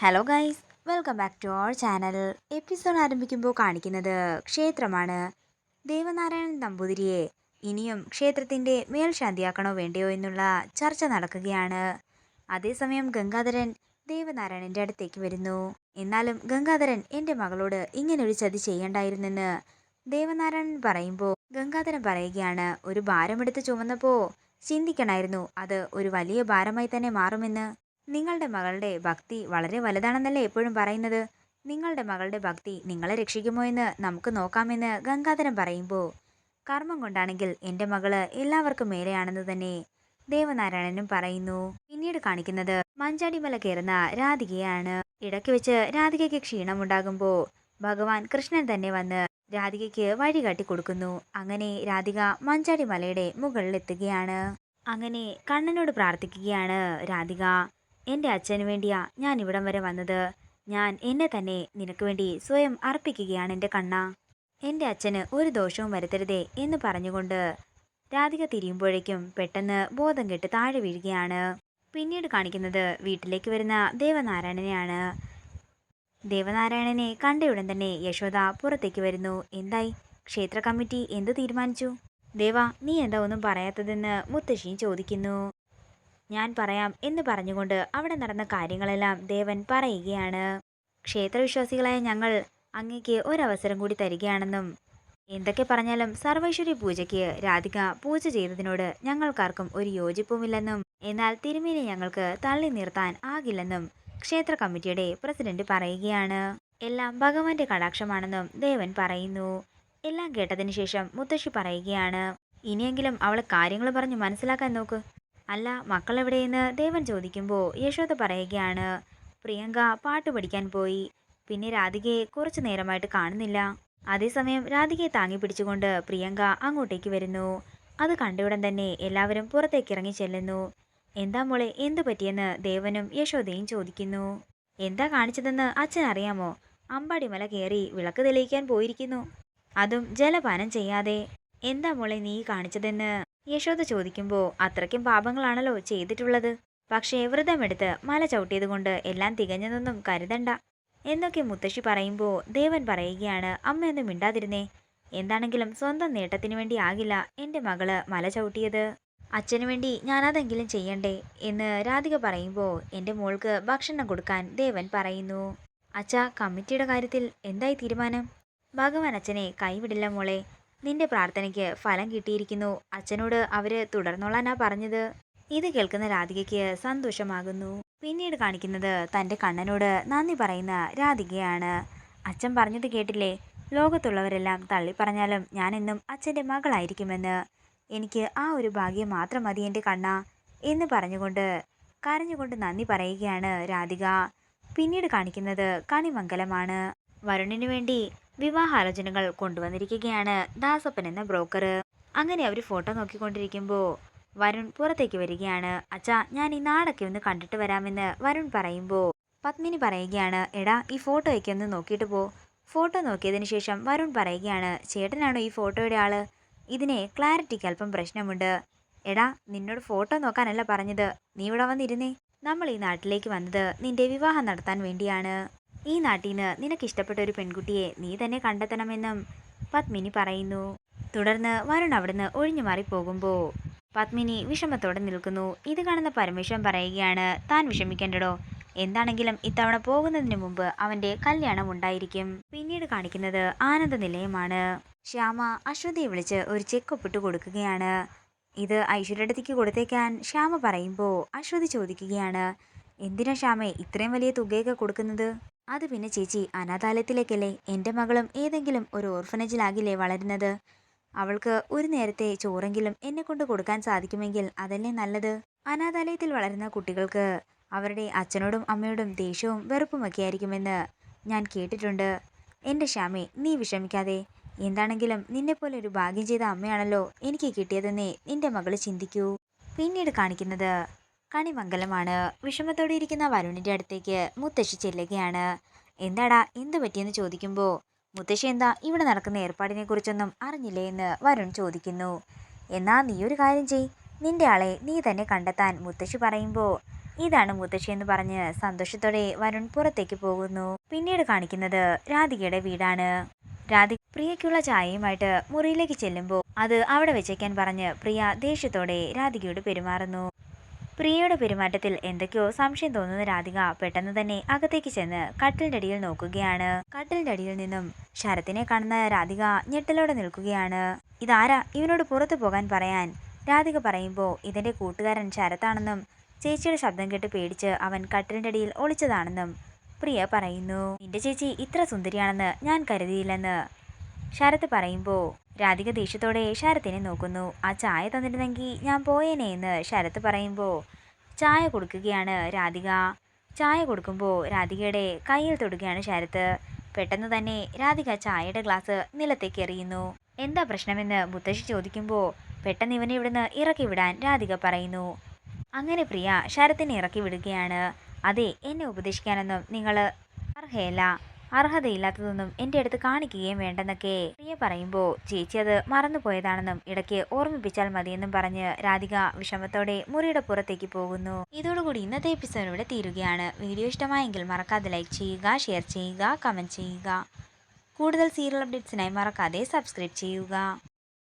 Hello guys welcome back to our channel episode ആരംഭിക്കുമ്പോൾ കാണിക്കുന്നത് ക്ഷേത്രമാണ്. ദേവനാരായണൻ നമ്പൂതിരിയെ ഇനിയും ക്ഷേത്രത്തിന്റെ മേൽശാന്തിയാക്കണോ വേണ്ടയോ എന്നുള്ള ചർച്ച നടക്കുകയാണ്. അതേസമയം ഗംഗാധരൻ ദേവനാരായണന്റെ അടുത്തേക്ക് വരുന്നു. എന്നാലും ഗംഗാധരൻ എന്റെ മകളോട് ഇങ്ങനൊരു ചതി ചെയ്യണ്ടായിരുന്നെന്ന് ദേവനാരായണൻ പറയുമ്പോൾ ഗംഗാധരൻ പറയുകയാണ് ഒരു ഭാരമെടുത്ത് ചുമന്നപ്പോൾ ചിന്തിക്കണമായിരുന്നു അത് ഒരു വലിയ ഭാരമായി തന്നെ മാറുമെന്ന്. നിങ്ങളുടെ മകളുടെ ഭക്തി വളരെ വലുതാണെന്നല്ലേ എപ്പോഴും പറയുന്നത്? നിങ്ങളുടെ മകളുടെ ഭക്തി നിങ്ങളെ രക്ഷിക്കുമോ എന്ന് നമുക്ക് നോക്കാമെന്ന് ഗംഗാധരൻ പറയുമ്പോൾ കർമ്മം കൊണ്ടാണെങ്കിൽ എന്റെ മകൾ എല്ലാവർക്കും മേലെയാണെന്ന് തന്നെ ദേവനാരായണനും പറയുന്നു. പിന്നീട് കാണിക്കുന്നത് മഞ്ചാടിമല കയറുന്ന രാധികയാണ്. ഇടയ്ക്ക് വെച്ച് രാധികയ്ക്ക് ക്ഷീണമുണ്ടാകുമ്പോൾ ഭഗവാൻ കൃഷ്ണൻ തന്നെ വന്ന് രാധികയ്ക്ക് വഴി കാട്ടി കൊടുക്കുന്നു. അങ്ങനെ രാധിക മഞ്ചാടി മലയുടെ മുകളിലെത്തുകയാണ്. അങ്ങനെ കണ്ണനോട് പ്രാർത്ഥിക്കുകയാണ് രാധിക. എന്റെ അച്ഛന് വേണ്ടിയാ ഞാൻ ഇവിടം വരെ വന്നത്. ഞാൻ എന്നെ തന്നെ നിനക്ക് വേണ്ടി സ്വയം അർപ്പിക്കുകയാണ് എന്റെ കണ്ണ. എന്റെ അച്ഛന് ഒരു ദോഷവും വരുത്തരുതേ എന്ന് പറഞ്ഞുകൊണ്ട് രാധിക തിരിയുമ്പോഴേക്കും പെട്ടെന്ന് ബോധം കെട്ട് താഴെ വീഴുകയാണ്. പിന്നീട് കാണിക്കുന്നത് വീട്ടിലേക്ക് വരുന്ന ദേവനാരായണനെയാണ്. ദേവനാരായണനെ കണ്ടയുടൻ തന്നെ യശോദ പുറത്തേക്ക് വരുന്നു. എന്തായി? ക്ഷേത്ര കമ്മിറ്റി എന്ത് തീരുമാനിച്ചു? ദേവ നീ എന്താ ഒന്നും പറയാത്തതെന്ന് മുത്തശ്ശിയും ചോദിക്കുന്നു. ഞാൻ പറയാം എന്ന് പറഞ്ഞുകൊണ്ട് അവിടെ നടന്ന കാര്യങ്ങളെല്ലാം ദേവൻ പറയുകയാണ്. ക്ഷേത്രവിശ്വാസികളായ ഞങ്ങൾ അങ്ങേക്ക് ഒരവസരം കൂടി തരികയാണെന്നും എന്തൊക്കെ പറഞ്ഞാലും സർവൈശ്വര്യ പൂജയ്ക്ക് രാധിക പൂജ ചെയ്തതിനോട് ഞങ്ങൾക്കാർക്കും ഒരു യോജിപ്പുമില്ലെന്നും എന്നാൽ തിരുമേനി ഞങ്ങൾക്ക് തള്ളി നിർത്താൻ ആകില്ലെന്നും ക്ഷേത്ര കമ്മിറ്റിയുടെ പ്രസിഡന്റ് പറയുകയാണ്. എല്ലാം ഭഗവാന്റെ കടാക്ഷമാണെന്നും ദേവൻ പറയുന്നു. എല്ലാം കേട്ടതിന് ശേഷം മുത്തശ്ശി പറയുകയാണ് ഇനിയെങ്കിലും അവളെ കാര്യങ്ങൾ പറഞ്ഞ് മനസ്സിലാക്കാൻ നോക്ക്. അല്ല മക്കളെവിടെയെന്ന് ദേവൻ ചോദിക്കുമ്പോൾ യശോദ പറയുകയാണ് പ്രിയങ്ക പാട്ട് പഠിക്കാൻ പോയി. പിന്നെ രാധികയെ കുറച്ചു നേരമായിട്ട് കാണുന്നില്ല. അതേസമയം രാധികയെ താങ്ങി പിടിച്ചുകൊണ്ട് പ്രിയങ്ക അങ്ങോട്ടേക്ക് വരുന്നു. അത് കണ്ടയുടൻ തന്നെ എല്ലാവരും പുറത്തേക്ക് ഇറങ്ങി ചെല്ലുന്നു. എന്താ മോളെ എന്തു പറ്റിയെന്ന് ദേവനും യശോദയും ചോദിക്കുന്നു. എന്താ കാണിച്ചതെന്ന് അച്ഛൻ അറിയാമോ? അമ്പാടിമല കയറി വിളക്ക് തെളിയിക്കാൻ പോയിരിക്കുന്നു. അതും ജലപാനം ചെയ്യാതെ. എന്താ മോളെ നീ കാണിച്ചതെന്ന് യശോദ ചോദിക്കുമ്പോൾ അത്രയ്ക്കും പാപങ്ങളാണല്ലോ ചെയ്തിട്ടുള്ളത്. പക്ഷേ വ്രതമെടുത്ത് മല ചവിട്ടിയതുകൊണ്ട് എല്ലാം തികഞ്ഞതൊന്നും കരുതണ്ട. എന്നൊക്കെ മുത്തശ്ശി പറയുമ്പോൾ ദേവൻ പറയുകയാണ് അമ്മയൊന്നും മിണ്ടാതിരുന്നേ. എന്താണെങ്കിലും സ്വന്തം നേട്ടത്തിനു വേണ്ടി ആകില്ല എന്റെ മകൾ മല ചവിട്ടിയത്. അച്ഛനു വേണ്ടി ഞാനതെങ്കിലും ചെയ്യണ്ടേ? എന്ന് രാധിക പറയുമ്പോൾ എന്റെ മോൾക്ക് ഭക്ഷണം കൊടുക്കാൻ ദേവൻ പറയുന്നു. അച്ഛ കമ്മിറ്റിയുടെ കാര്യത്തിൽ എന്തായി തീരുമാനം? ഭഗവാൻ അച്ഛനെ കൈവിടില്ല മോളെ. നിന്റെ പ്രാർത്ഥനയ്ക്ക് ഫലം കിട്ടിയിരിക്കുന്നു. അച്ഛനോട് അവർ തുടർന്നോളാനാ പറഞ്ഞത്. ഇത് കേൾക്കുന്ന രാധികയ്ക്ക് സന്തോഷമാകുന്നു. പിന്നീട് കാണിക്കുന്നത് തന്റെ കണ്ണനോട് നന്ദി പറയുന്ന രാധികയാണ്. അച്ഛൻ പറഞ്ഞത് കേട്ടില്ലേ? ലോകത്തുള്ളവരെല്ലാം തള്ളി പറഞ്ഞാലും ഞാൻ എന്നും അച്ഛന്റെ മകളായിരിക്കുമെന്ന്. എനിക്ക് ആ ഒരു ഭാഗ്യം മാത്രം മതി എന്റെ കണ്ണ എന്ന് പറഞ്ഞുകൊണ്ട് കരഞ്ഞുകൊണ്ട് നന്ദി പറയുകയാണ് രാധിക. പിന്നീട് കാണിക്കുന്നത് കണിമംഗലമാണ്. വരുണിനു വേണ്ടി വിവാഹാലോചനകൾ കൊണ്ടുവന്നിരിക്കുകയാണ് ദാസപ്പൻ എന്ന ബ്രോക്കർ. അങ്ങനെ അവർ ഫോട്ടോ നോക്കിക്കൊണ്ടിരിക്കുമ്പോൾ വരുൺ പുറത്തേക്ക് വരികയാണ്. അച്ഛാ ഞാൻ ഈ നാടൊക്കെ ഒന്ന് കണ്ടിട്ട് വരാമെന്ന് വരുൺ പറയുമ്പോൾ പത്മിനി പറയുകയാണ്. എടാ ഈ ഫോട്ടോയൊക്കെ ഒന്ന് നോക്കിയിട്ട് പോ. ഫോട്ടോ നോക്കിയതിന് ശേഷം വരുൺ പറയുകയാണ്. ചേട്ടനാണോ ഈ ഫോട്ടോയുടെ ആൾ? ഇതിനെ ക്ലാരിറ്റിക്ക് അല്പം പ്രശ്നമുണ്ട്. എടാ നിന്നോട് ഫോട്ടോ നോക്കാനല്ല പറഞ്ഞത്. നീ ഇവിടെ വന്നിരുന്നേ. നമ്മൾ ഈ നാട്ടിലേക്ക് വന്നത് നിന്റെ വിവാഹം നടത്താൻ വേണ്ടിയാണ്. ഈ നാട്ടിൽ നിന്ന് നിനക്ക് ഇഷ്ടപ്പെട്ട ഒരു പെൺകുട്ടിയെ നീ തന്നെ കണ്ടെത്തണമെന്നും പത്മിനി പറയുന്നു. തുടർന്ന് വരുൺ അവിടുന്ന് ഒഴിഞ്ഞു മാറി പോകുമ്പോൾ പത്മിനി വിഷമത്തോടെ നിൽക്കുന്നു. ഇത് കാണുന്ന പരമേശ്വരൻ പറയുകയാണ് താൻ വിഷമിക്കേണ്ടടോ. എന്താണെങ്കിലും ഇത്തവണ പോകുന്നതിന് മുമ്പ് അവന്റെ കല്യാണം ഉണ്ടായിരിക്കും. പിന്നീട് കാണിക്കുന്നത് ആനന്ദ നിലയമാണ് ശ്യാമ അശ്വതിയെ വിളിച്ച് ഒരു ചെക്ക് ഒപ്പിട്ട് കൊടുക്കുകയാണ്. ഇത് ഐശ്വര്യടത്തേക്ക് കൊടുത്തേക്കാൻ ശ്യാമ പറയുമ്പോൾ അശ്വതി ചോദിക്കുകയാണ് എന്തിനാ ശ്യാമേ ഇത്രയും വലിയ തുകയൊക്കെ കൊടുക്കുന്നത്? അത് പിന്നെ ചേച്ചി അനാഥാലയത്തിലേക്കല്ലേ? എന്റെ മകളും ഏതെങ്കിലും ഒരു ഓർഫനേജിലാകില്ലേ വളരുന്നത്? അവൾക്ക് ഒരു നേരത്തെ ചോറെങ്കിലും എന്നെ കൊണ്ട് കൊടുക്കാൻ സാധിക്കുമെങ്കിൽ അതല്ലേ നല്ലത്? അനാഥാലയത്തിൽ വളരുന്ന കുട്ടികൾക്ക് അവരുടെ അച്ഛനോടും അമ്മയോടും ദേഷ്യവും വെറുപ്പുമൊക്കെ ആയിരിക്കുമെന്ന് ഞാൻ കേട്ടിട്ടുണ്ട്. എന്റെ ശ്യാമേ നീ വിഷമിക്കാതെ. എന്താണെങ്കിലും നിന്നെപ്പോലെ ഒരു ഭാഗ്യം ചെയ്ത അമ്മയാണല്ലോ എനിക്ക് കിട്ടിയതെന്നേ നിന്റെ മകൾ ചിന്തിക്കൂ. പിന്നീട് കാണിക്കുന്നത് കണിമംഗലമാണ്. വിഷമത്തോടെ ഇരിക്കുന്ന വരുണിന്റെ അടുത്തേക്ക് മുത്തശ്ശി ചെല്ലുകയാണ്. എന്താടാ എന്ത് പറ്റിയെന്ന് ചോദിക്കുമ്പോൾ മുത്തശ്ശി എന്താ ഇവിടെ നടക്കുന്ന ഏർപ്പാടിനെ കുറിച്ചൊന്നും അറിഞ്ഞില്ലേ എന്ന് വരുൺ ചോദിക്കുന്നു. എന്നാ നീ ഒരു കാര്യം ചെയ്. നിന്റെ ആളെ നീ തന്നെ കണ്ടെത്താൻ മുത്തശ്ശി പറയുമ്പോൾ ഇതാണ് മുത്തശ്ശി എന്ന് പറഞ്ഞ് സന്തോഷത്തോടെ വരുൺ പുറത്തേക്ക് പോകുന്നു. പിന്നീട് കാണിക്കുന്നത് രാധികയുടെ വീടാണ്. രാധിക പ്രിയയ്ക്കുള്ള ചായയുമായിട്ട് മുറിയിലേക്ക് ചെല്ലുമ്പോൾ അത് അവിടെ വെച്ചേക്കാൻ പറഞ്ഞ് പ്രിയ ദേഷ്യത്തോടെ രാധികയോട് പെരുമാറുന്നു. പ്രിയയുടെ പെരുമാറ്റത്തിൽ എന്തൊക്കെയോ സംശയം തോന്നുന്ന രാധിക പെട്ടെന്ന് തന്നെ അകത്തേക്ക് ചെന്ന് കട്ടിലിന്റെ അടിയിൽ നോക്കുകയാണ്. കട്ടിലിന്റെ അടിയിൽ നിന്നും ശരത്തിനെ കാണുന്ന രാധിക ഞെട്ടലോടെ നിൽക്കുകയാണ്. ഇതാരാ? ഇവനോട് പുറത്തു പോകാൻ പറയാൻ. രാധിക പറയുമ്പോൾ ഇതിന്റെ കൂട്ടുകാരൻ ശരത്താണെന്നും ചേച്ചിയുടെ ശബ്ദം കേട്ട് പേടിച്ച് അവൻ കട്ടിലിന്റെ അടിയിൽ ഒളിച്ചതാണെന്നും പ്രിയ പറയുന്നു. നിന്റെ ചേച്ചി ഇത്ര സുന്ദരിയാണെന്ന് ഞാൻ കരുതിയില്ലെന്ന് ശരത്ത് പറയുമ്പോൾ രാധിക ദേഷ്യത്തോടെ ശരത്തിനെ നോക്കുന്നു. ആ ചായ തന്നിരുന്നെങ്കിൽ ഞാൻ പോയേനെ എന്ന് ശരത് പറയുമ്പോൾ ചായ കൊടുക്കുകയാണ് രാധിക. ചായ കൊടുക്കുമ്പോൾ രാധികയുടെ കയ്യിൽ തൊടുകയാണ് ശരത്. പെട്ടെന്ന് തന്നെ രാധിക ചായയുടെ ഗ്ലാസ് നിലത്തേക്ക് എറിയുന്നു. എന്താ പ്രശ്നമെന്ന് മുത്തശ്ശി ചോദിക്കുമ്പോൾ പെട്ടെന്ന് ഇവനെ ഇവിടുന്ന് ഇറക്കി വിടാൻ രാധിക പറയുന്നു. അങ്ങനെ പ്രിയ ശരത്തിനെ ഇറക്കി വിടുകയാണ്. അതെ എന്നെ ഉപദേശിക്കാനൊന്നും നിങ്ങൾ അർഹയല്ല. അർഹതയില്ലാത്തതൊന്നും എന്റെ അടുത്ത് കാണിക്കുകയും വേണ്ടെന്നൊക്കെ പ്രിയ പറയുമ്പോൾ ചേച്ചി അത് മറന്നുപോയതാണെന്നും ഇടയ്ക്ക് ഓർമ്മിപ്പിച്ചാൽ മതിയെന്നും പറഞ്ഞ് രാധിക വിഷമത്തോടെ മുറിയുടെ പുറത്തേക്ക് പോകുന്നു. ഇതോടുകൂടി ഇന്നത്തെ എപ്പിസോഡ് ഇവിടെ തീരുകയാണ്. വീഡിയോ ഇഷ്ടമായെങ്കിൽ മറക്കാതെ ലൈക്ക് ചെയ്യുക ഷെയർ ചെയ്യുക കമന്റ് ചെയ്യുക. കൂടുതൽ സീരിയൽ അപ്ഡേറ്റ്സിനായി മറക്കാതെ സബ്സ്ക്രൈബ് ചെയ്യുക.